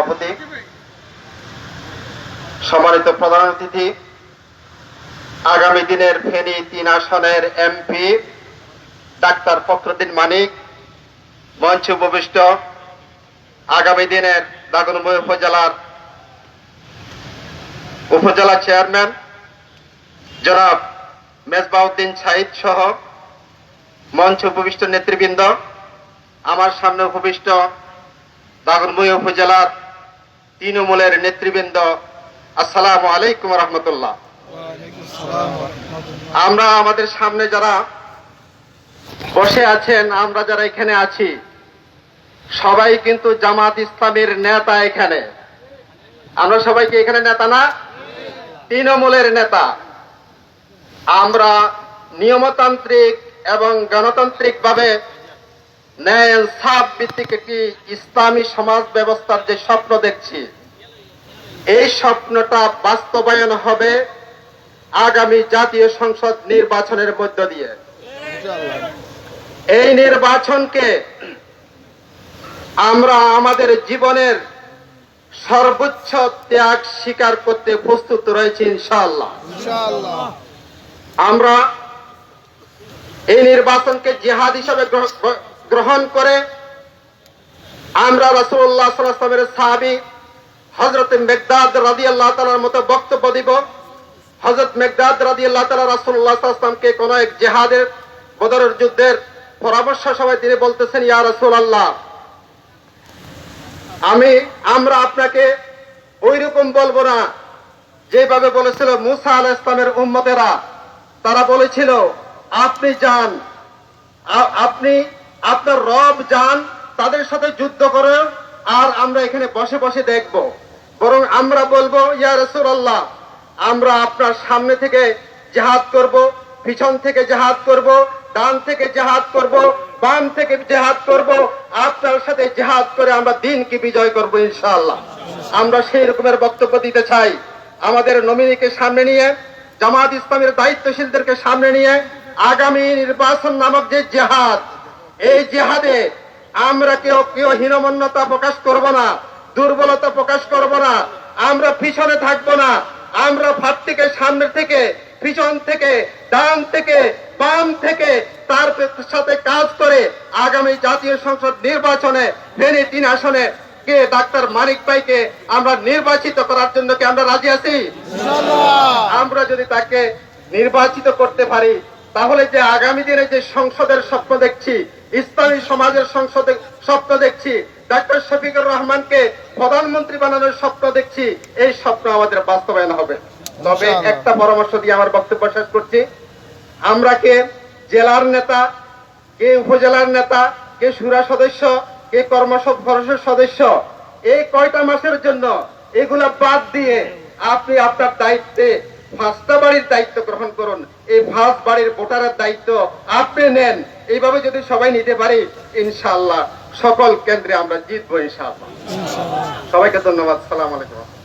সভাপতি, সম্মানিত প্রধান অতিথি, আগামী দিনের ফেনী তিন আসনের এমপি, ডাক্তার ফখরুদ্দিন মানিক, মঞ্চ উপবিষ্ট, আগামী দিনের দাগনময় উপজেলার উপজেলা চেয়ারম্যান, জনাব মেজবাউদ্দিন সাইদ সহ মঞ্চ উপবিষ্ট নেতৃবৃন্দ, আমার সামনে উপবিষ্ট দাগনময় উপজেলার তৃণমূলের নেতৃবৃন্দ, আসসালাম আলাইকুম রহমতুল্লাহ। আমরা আমাদের সামনে যারা বসে আছেন, আমরা যারা এখানে আছি, সবাই কিন্তু জামাত ইসলামের নেতা এখানে। আমরা সবাইকে এখানে নেতা না? তৃণমূলের নেতা। আমরা নিয়মতান্ত্রিক এবং গণতান্ত্রিক ভাবে ন্যায় সাপ ভিত্তিক একটি ইসলামী সমাজ ব্যবস্থার যে স্বপ্ন দেখছি এই স্বপ্নটা বাস্তবায়ন হবে আগামী জাতীয় সংসদ নির্বাচনের মধ্য দিয়ে। এই নির্বাচনকে আমরা আমাদের জীবনের সর্বোচ্চ ত্যাগ স্বীকার করতে প্রস্তুত রয়েছি ইনশাআল্লাহ। আমরা এই নির্বাচনকে জেহাদ হিসাবে গ্রহণ করে আমরা আলাইহি ওয়াসাল্লামের সাহাবী হযরত মেগদাদ রাদিয়াল্লাহু তাআলার মতো বক্তব্য দিব। হযরত মেঘদাদ রাদিয়াল্লাহু তাআলা রাসূলুল্লাহ সাল্লাল্লাহু আলাইহি ওয়াসাল্লামকে কোন এক জেহাদের, বদরের যুদ্ধের পরামর্শ সভায় তিনি বলতেছেন, ইয়া রাসূলুল্লাহ, আমি, আমরা আপনাকে ওই রকম বলব না যেভাবে বলেছিল মুসা আল ইসলামের উম্মতেরা। তারা বলেছিল, আপনি যান আপনি আপনার রব যান, তাদের সাথে যুদ্ধ করে, আর আমরা এখানে বসে বসে দেখব। বরং আমরা বলব, ইয়া রসুল্লাহ আমরা আপনার সামনে থেকে জেহাদ করব, পিছন থেকে জেহাদ করব, ডান থেকে জেহাদ করব, বাম থেকে জেহাদ করব, আপনার সাথে জেহাদ করে আমরা দিনকে বিজয় করব, ইনশাআল্লাহ। আমরা সেই রকমের বক্তব্য দিতে চাই। আমাদের নমিনিকে সামনে নিয়ে, জামাত ইসলামের দায়িত্বশীলদেরকে সামনে নিয়ে, আগামী নির্বাচন নামক যে জেহাদ এই জেহাদে আমরা কেউ কেউ হীনমন্যতা প্রকাশ করব না দুর্বলতা প্রকাশ করব না আমরা পিছনে থাকব না আমরা ভাত থেকে সামনে থেকে পিছন থেকে ডান থেকে বাম থেকে তার সাথে কাজ করে আগামী জাতীয় সংসদ নির্বাচনে ফেনী তিন আসনে কে ডাক্তার মানিক ভাইকে আমরা নির্বাচিত করার জন্য কি আমরা রাজি আছি? আমরা যদি তাকে নির্বাচিত করতে পারি তাহলে যে আগামী দিনে যে সংসদের স্বপ্ন দেখছি ইসলামী সমাজের সংসদে স্বপ্ন দেখছি ডাক্তার শফিকুর রহমানকে প্রধানমন্ত্রী বানানোর স্বপ্ন দেখছি এই স্বপ্ন আমাদের বাস্তবায়ন হবে। তবে একটা পরামর্শ দিয়ে আমার বক্তব্য শেষ করছি। আমরা কে জেলার নেতা কে উপজেলার নেতা কে সুরা সদস্য কে কর্মসদ পরিষদ সদস্য এই কয়টা মাসের জন্য এগুলা বাদ দিয়ে আপনি আপনার দায়িত্বে পাঁচটা বাড়ির দায়িত্ব গ্রহণ করুন। এই ফাঁস বাড়ির ভোটারের দায়িত্ব আপনি নেন। এইভাবে যদি সবাই নিতে পারি ইনশাল্লাহ সকল কেন্দ্রে আমরা জিতবো ইনশাআল্লাহ। সবাইকে ধন্যবাদ। সালাম আলাইকুম।